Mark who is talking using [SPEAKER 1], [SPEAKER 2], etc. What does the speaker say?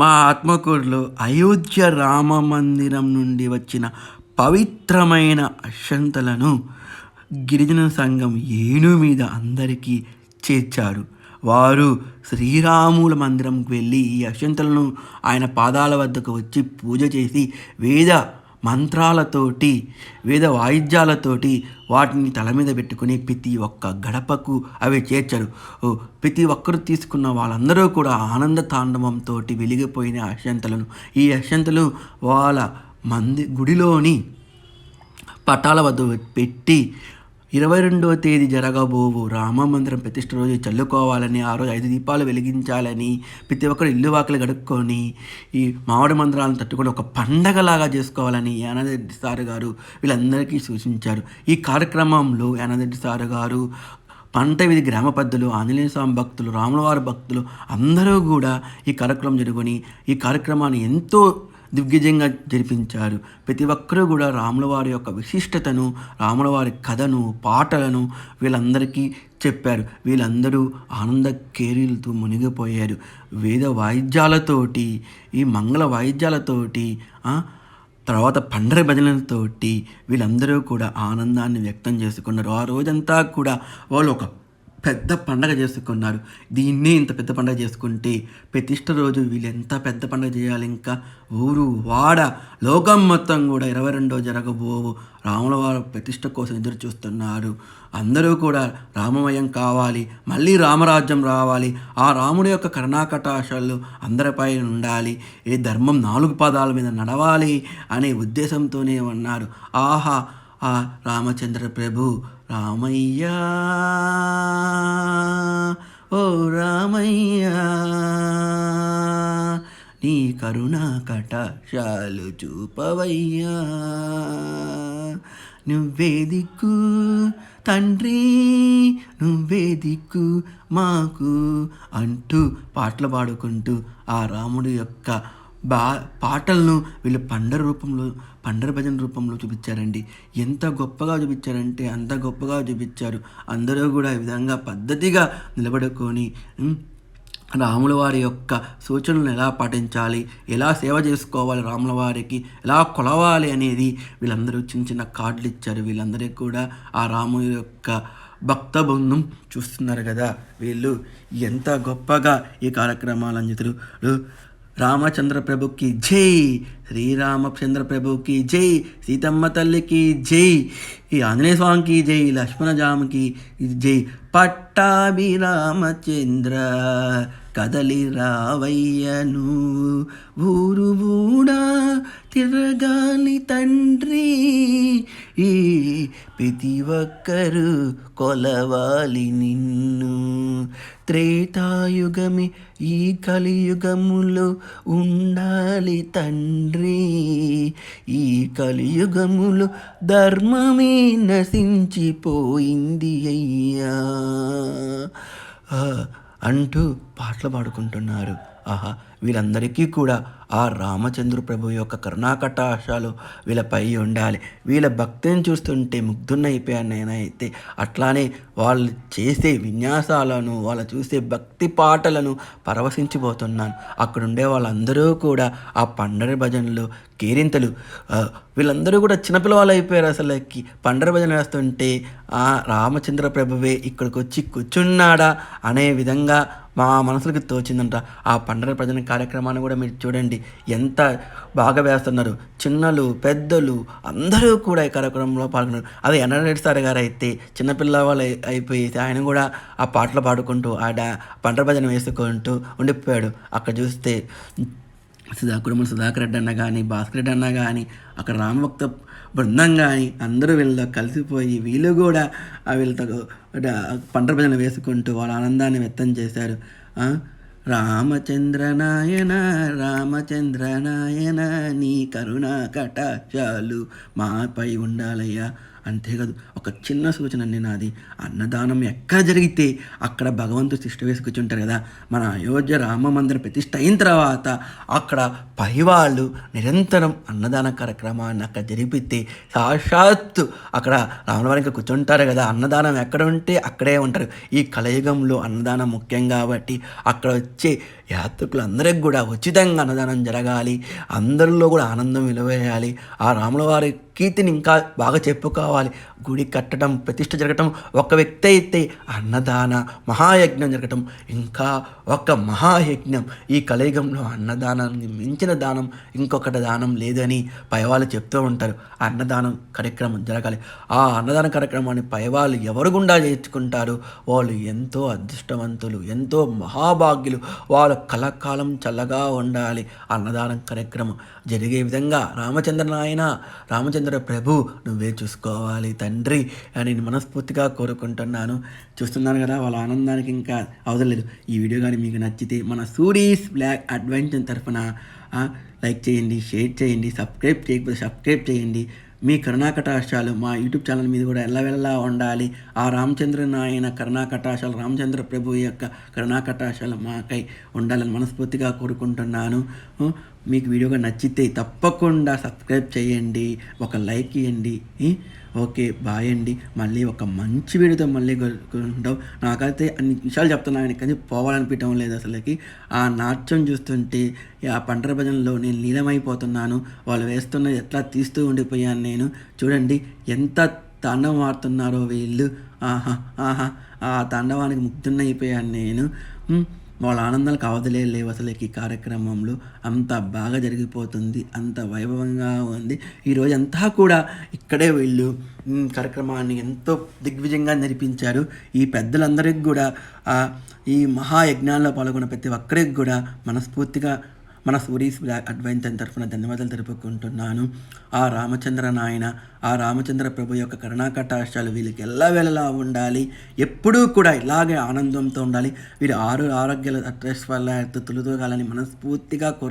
[SPEAKER 1] మా ఆత్మకూరులో అయోధ్య రామ మందిరం నుండి వచ్చిన పవిత్రమైన అక్షంతలను గిరిజన సంఘం ఏను మీద అందరికీ చేర్చారు. వారు శ్రీరాముల మందిరంకు వెళ్ళి ఈ అక్షంతలను ఆయన పాదాల వద్దకు వచ్చి పూజ చేసి వేద మంత్రాలతోటి వేద వాయిద్యాలతోటి వాటిని తల మీద పెట్టుకుని ప్రతి ఒక్క గడపకు అవి చేర్చారు. ప్రతి ఒక్కరు తీసుకున్న వాళ్ళందరూ కూడా ఆనంద తాండవంతో వెలిగిపోయిన అక్షంతలను ఈ అక్షంతలు వాళ్ళ మంది గుడిలోని పటాల వద్ద పెట్టి ఇరవై రెండవ తేదీ జరగబోవు. రామ మందిరం ప్రతిష్ఠ రోజు చల్లుకోవాలని ఆ రోజు ఐదు దీపాలు వెలిగించాలని ప్రతి ఒక్కరు ఇల్లు వాకిలు గడుక్కొని ఈ మామిడి మందిరాలను తట్టుకొని ఒక పండగలాగా చేసుకోవాలని యానాదరెడ్డి సార్ గారు వీళ్ళందరికీ సూచించారు. ఈ కార్యక్రమంలో యానారెడ్డి సార్ గారు పంట వీధి గ్రామ పెద్దలు ఆంజనేయ స్వామి భక్తులు రాములవారి భక్తులు అందరూ కూడా ఈ కార్యక్రమం జరుగుని ఈ కార్యక్రమాన్ని ఎంతో దిగ్విజయంగా జరిపించారు. ప్రతి ఒక్కరూ కూడా రాములవారి యొక్క విశిష్టతను రాములవారి కథను పాటలను వీళ్ళందరికీ చెప్పారు. వీళ్ళందరూ ఆనంద కేరీలతో మునిగిపోయారు. వేద వాయిద్యాలతోటి ఈ మంగళ వాయిద్యాలతోటి తర్వాత పండర భజనలతోటి వీళ్ళందరూ కూడా ఆనందాన్ని వ్యక్తం చేసుకున్నారు. ఆ రోజంతా కూడా వాళ్ళు ఒక పెద్ద పండగ చేసుకున్నారు. దీన్నే ఇంత పెద్ద పండగ చేసుకుంటే ప్రతిష్ట రోజు వీళ్ళు ఎంత పెద్ద పండగ చేయాలి ఇంకా? ఊరు వాడ లోకం మొత్తం కూడా ఇరవై రెండో జరగబోవు రాముల వారి ప్రతిష్ట కోసం ఎదురు చూస్తున్నారు. అందరూ కూడా రామమయం కావాలి మళ్ళీ రామరాజ్యం రావాలి. ఆ రాముడి యొక్క కర్ణాకటాశాలు అందరిపై ఉండాలి. ఏ ధర్మం నాలుగు పాదాల మీద నడవాలి అనే ఉద్దేశంతోనే ఉన్నారు. ఆహా ఆ రామచంద్ర ప్రభు రామయ్య ఓ రామయ్య నీ కరుణా కటాక్షాలు చూపవయ్యా. నువ్వే దిక్కు తండ్రి నువ్వే దిక్కు మాకు అంటూ పాటలు పాడుకుంటూ ఆ రాముడి యొక్క బా పాటలను వీళ్ళు పండర రూపంలో పండర భజన రూపంలో చూపించారండి. ఎంత గొప్పగా చూపించారంటే అంత గొప్పగా చూపించారు. అందరూ కూడా ఈ విధంగా పద్ధతిగా నిలబడుకొని రాముల వారి యొక్క సూచనలను ఎలా పాటించాలి ఎలా సేవ చేసుకోవాలి రాముల వారికి ఎలా కొలవాలి అనేది వీళ్ళందరూ చిన్న చిన్న కార్డులు ఇచ్చారు. వీళ్ళందరికీ కూడా ఆ రాముడి యొక్క భక్త బృందం చూస్తున్నారు కదా. వీళ్ళు ఎంత గొప్పగా ఈ కార్యక్రమాలంజితులు రామచంద్ర ప్రభుకి జై శ్రీరామచంద్ర ప్రభుకి జై సీతమ్మ తల్లికి జై ఈ ఆంజనేయ స్వామికి జై లక్ష్మణజామకి జై. పట్టాభిరామచంద్ర కదలి రావయ్యను ఊరు ఊడా తిరగాలి తండ్రి. ఈ ప్రతి ఒక్కరు కొలవాలి నిన్ను. త్రేతాయుగమి ఈ కలియుగములో ఉండాలి తండ్రి. ఈ కలియుగములో ధర్మమే నశించిపోయింది అయ్యా. ఆ, అంటూ పాటలు పాడుకుంటున్నారు. ఆహా వీళ్ళందరికీ కూడా ఆ రామచంద్ర ప్రభు యొక్క కరుణాకటాశాలు వీళ్ళపై ఉండాలి. వీళ్ళ భక్తిని చూస్తుంటే ముగ్ధున్నైపోయాను నేనైతే అట్లానే వాళ్ళు చేసే విన్యాసాలను వాళ్ళు చూసే భక్తి పాటలను పరవశించిపోతున్నాను. అక్కడ ఉండే వాళ్ళందరూ కూడా ఆ పండరి భజనలు కేరింతలు వీళ్ళందరూ కూడా చిన్నపిల్లవాళ్ళు అయిపోయారు అసలుకి. పండర భజన వేస్తుంటే ఆ రామచంద్ర ప్రభువే ఇక్కడికి వచ్చి కూర్చున్నాడా? అనే విధంగా మా మనసులకు తోచిందంట. ఆ పండగ భజన కార్యక్రమాన్ని కూడా మీరు చూడండి. ఎంత బాగా వేస్తున్నారు. చిన్నలు పెద్దలు అందరూ కూడా ఈ కార్యక్రమంలో పాల్గొన్నారు. అదే ఎన్ఆర్రెడ్డి సార్ గారు అయితే చిన్నపిల్లవాళ్ళు అయిపోయి ఆయన కూడా ఆ పాటలు పాడుకుంటూ ఆ డా పండర భజన వేసుకుంటూ ఉండిపోయాడు. అక్కడ చూస్తే సుధాకురములు సుధాకర్ రెడ్డి అన్న కానీ భాస్కర్ రెడ్డి అన్న కానీ అక్కడ రామభక్త బృందం కానీ అందరూ వీళ్ళతో కలిసిపోయి వీళ్ళు కూడా ఆ వీళ్ళతో పంట భజన వేసుకుంటూ వాళ్ళ ఆనందాన్ని వ్యక్తం చేశారు. రామచంద్ర నాయన రామచంద్ర నాయన నీ కరుణా కటాక్షాలు మాపై ఉండాలయ్యా. అంతేకాదు ఒక చిన్న సూచన అండి నాది. అన్నదానం ఎక్కడ జరిగితే అక్కడ భగవంతుడు తిష్ట వేసి కూర్చుంటారు కదా. మన అయోధ్య రామ మందిరం ప్రతిష్ట అయిన తర్వాత అక్కడ పైవాళ్ళు నిరంతరం అన్నదాన కార్యక్రమాన్ని అక్కడ జరిపితే సాక్షాత్తు అక్కడ రామవారికి కూర్చుంటారు కదా. అన్నదానం ఎక్కడ ఉంటే అక్కడే ఉంటారు. ఈ కలయుగంలో అన్నదానం ముఖ్యం కాబట్టి అక్కడ వచ్చే యాత్రికులందరికి కూడా ఉచితంగా అన్నదానం జరగాలి అందరిలో కూడా ఆనందం వెలువేయాలి ఆ రాముల వారి కీర్తిని ఇంకా బాగా చెప్పుకోవాలి. గుడి కట్టడం ప్రతిష్ట జరగటం ఒక వ్యక్తి అయితే అన్నదాన మహాయజ్ఞం జరగటం ఇంకా ఒక మహాయజ్ఞం. ఈ కలియుగంలో అన్నదానాన్ని మించిన దానం ఇంకొకటి దానం లేదని పైవాళ్ళు చెప్తూ ఉంటారు. అన్నదానం కార్యక్రమం జరగాలి. ఆ అన్నదాన కార్యక్రమాన్ని పైవాళ్ళు ఎవరు గుండా చేర్చుకుంటారు? వాళ్ళు ఎంతో అదృష్టవంతులు ఎంతో మహాభాగ్యులు. వాళ్ళ కలకాలం చల్లగా ఉండాలి. అన్నదానం కార్యక్రమం జరిగే విధంగా రామచంద్ర నాయన రామచంద్ర ప్రభు నువ్వే చూసుకోవాలి తండ్రి అని నేను మనస్ఫూర్తిగా కోరుకుంటున్నాను. చూస్తున్నాను కదా వాళ్ళ ఆనందానికి ఇంకా అవసరం ఈ వీడియో కానీ మీకు నచ్చితే మన సూరీస్ బ్లాక్ అడ్వెంచర్ తరఫున లైక్ చేయండి షేర్ చేయండి సబ్స్క్రైబ్ చేయకపోతే సబ్స్క్రైబ్ చేయండి. మీ కరుణాకటాశాలు మా యూట్యూబ్ ఛానల్ మీద కూడా ఎల్లవెల్లా ఉండాలి. ఆ రామచంద్ర నాయన కరుణాకటాశాలు రామచంద్ర ప్రభు యొక్క కరుణాకటాశాలు మాకై ఉండాలని మనస్ఫూర్తిగా కోరుకుంటున్నాను. మీకు వీడియోగా నచ్చితే తప్పకుండా సబ్స్క్రైబ్ చేయండి. ఒక లైక్ ఇవ్వండి ఓకే బాయ్ అండి. మళ్ళీ ఒక మంచి వీడియోతో మళ్ళీ కలుసుకుంటాం. నాకైతే అన్ని విషయాలు చెప్తున్నాను కానీ పోవాలనిపించడం లేదు అసలుకి. ఆ నాట్యం చూస్తుంటే ఆ పంటర భజనలో నేను లీలమైపోతున్నాను వాళ్ళు వేస్తున్నది ఎట్లా తీస్తూ ఉండిపోయాను నేను. చూడండి ఎంత తాండవం ఆడుతున్నారో వీళ్ళు. ఆహా ఆహా. ఆ తాండవానికి ముగ్ధున్నైపోయాను నేను. వాళ్ళ ఆనందాలకు అవధలే లేవు అసలు ఈ కార్యక్రమంలో. అంత బాగా జరిగిపోతుంది అంత వైభవంగా ఉంది. ఈరోజు అంతా కూడా ఇక్కడే వీళ్ళు కార్యక్రమాన్ని ఎంతో దిగ్విజయంగా నడిపించారు ఈ పెద్దలందరికీ కూడా ఈ మహాయజ్ఞాల్లో పాల్గొన్న ప్రతి ఒక్కరికి కూడా మనస్ఫూర్తిగా మన సూరీస్ బ్లాక్ అడ్వెంచర్ తరఫున ధన్యవాదాలు తెలుపుకుంటున్నాను. ఆ రామచంద్ర నాయన ఆ రామచంద్ర ప్రభు యొక్క కరుణాకటాశాలు వీళ్ళకి ఎల్లవేళలా ఉండాలి? ఎప్పుడూ కూడా ఇలాగే ఆనందంతో ఉండాలి. వీరు ఆరు ఆరోగ్యాల అడ్రస్ వల్ల తులుదోగాలని మనస్ఫూర్తిగా కోరుకుంటున్నాను